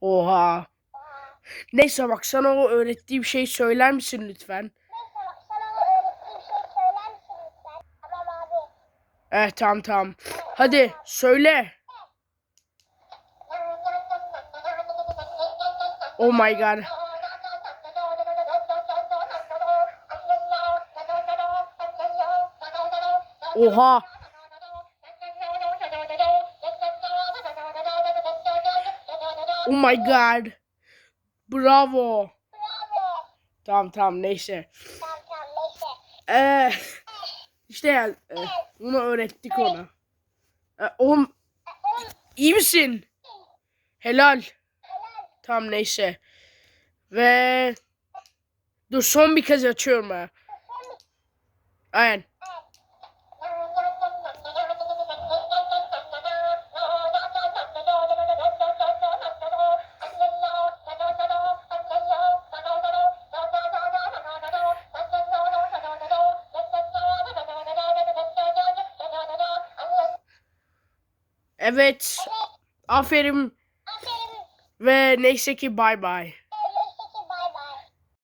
Oha. Neyse bak sana o öğrettiğim şey söyler misin lütfen? Evet tamam tamam. Hadi söyle. Oh my god. Oha. Oh my god. Bravo. Bravo. Tamam tamam neyse. Tamam tamam neyse. Ee, işte yani e, bunu öğrettik ona. E, oğlum iyi misin? Helal. Tamam neyse. Ve dur son bir kez açıyorum ha. Aynen. Evet. Aferin Aferin. ve neyse ki bay bay.